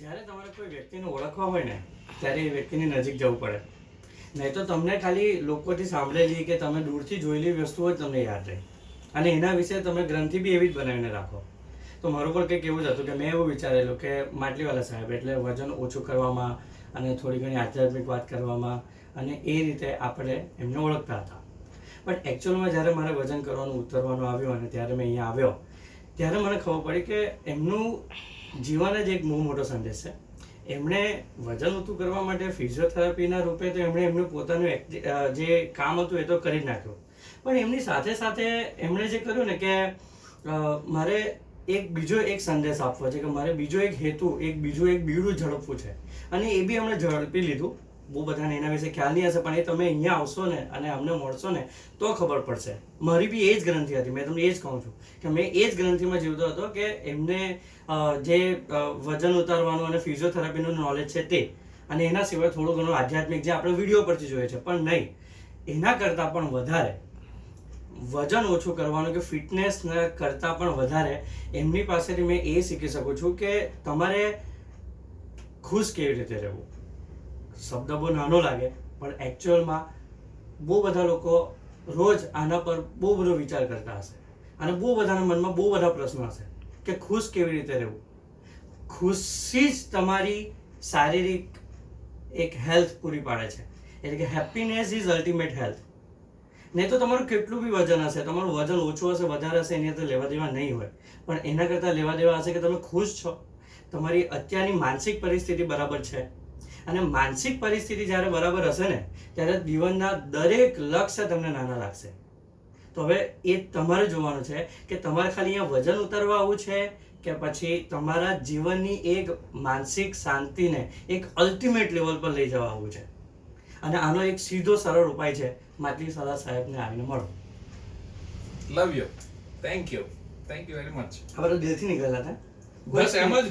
જ્યારે તમારે કોઈ વ્યક્તિને ઓળખવા હોય ને, ત્યારે એ વ્યક્તિની નજીક જવું પડે. નહીં તો તમને ખાલી લોકોથી સાંભળેલી કે તમે દૂરથી જોયેલી વસ્તુઓ જ તમને યાદ રહે. અને એના વિશે તમે ગ્રંથિ બી એવી જ બનાવીને રાખો. તો મારું પણ કંઈક એવું જ હતું કે મેં એવું વિચારેલું કે માટલીવાલા સાહેબ, એટલે વજન ઓછું કરવામાં અને થોડી ઘણી આધ્યાત્મિક વાત કરવામાં અને એ રીતે આપણે એમને ઓળખતા હતા. બટ એકચ્યુઅલમાં જ્યારે મારે વજન કરવાનું, ઉતરવાનું આવ્યું અને ત્યારે મેં અહીંયા આવ્યો, ત્યારે મને ખબર પડી કે એમનું જીવન જ એક બહુ મોટો સંદેશ છે. એમણે વજન ઊંચું કરવા માટે ફિઝિયોથેરાપીના રૂપે તો એમણે એમનું પોતાનું જે કામ હતું એ તો કરી નાખ્યું. પણ એમની સાથે સાથે એમણે જે કર્યું ને કે મારે એક બીજો એક સંદેશ આપવો છે કે મારે બીજો એક હેતુ, એક બીજું એક બીડું ઝડપવું છે. અને એ બી એમણે ઝડપી લીધું. બહુ બધાને એના વિશે ખ્યાલ નહીં હશે, પણ એ તમે અહીંયા આવશો ને અને અમને મળશો ને, તો ખબર પડશે. મારી બી એ જ ગ્રંથિ હતી, મેં તમને એ જ કહું છું કે મેં એ જ ગ્રંથિમાં જીવતો હતો કે એમને જે વજન ઉતારવાનું અને ફિઝિયોથેરાપીનું નોલેજ છે તે, અને એના સિવાય થોડું ઘણું આધ્યાત્મિક જે આપણે વીડિયો પરથી જોઈએ છે, પણ નહીં. એના કરતાં પણ વધારે, વજન ઓછું કરવાનું કે ફિટનેસ કરતાં પણ વધારે, એમની પાસેથી મેં એ શીખી શકું છું કે તમારે ખુશ કેવી રીતે રહેવું? શબ્દ બહુ નાનો લાગે, પણ એકચ્યુઅલમાં બહુ બધા લોકો રોજ આના પર બહુ બધો વિચાર કરતા હશે. અને બહુ બધાના મનમાં બહુ બધા પ્રશ્નો હશે કે ખુશ કેવી રીતે રહેવું? ખુશી જ તમારી શારીરિક એક હેલ્થ પૂરી પાડે છે. એટલે કે હેપીનેસ ઇઝ અલ્ટિમેટ હેલ્થ નહીં તો તમારું કેટલું બી વજન હશે, તમારું વજન ઓછું હશે, વધારે હશે, એની તો લેવા દેવા નહીં હોય. પણ એના કરતાં લેવા દેવા હશે કે તમે ખુશ છો? તમારી અત્યારની માનસિક પરિસ્થિતિ બરાબર છે. અને માનસિક પરિસ્થિતિ જ્યારે બરાબર હશે ને ત્યારે જીવનના દરેક લક્ષ્ય તમને નાના લાગશે. તો હવે એ તમારે જોવાનું છે કે તમારે ખાલી અહીંયા વજન ઉતારવા આવું છે કે પછી તમારા જીવનની એક માનસિક શાંતિને એક અલ્ટિમેટ લેવલ પર લઈ જવા આવવું છે? અને આનો એક સીધો સરળ ઉપાય છે માટલી સલાહ સાહેબને આવીને મળો. Love you thank you thank you very much આ બધું દિલથી નીકળેલા હતા. બસ એમ જ.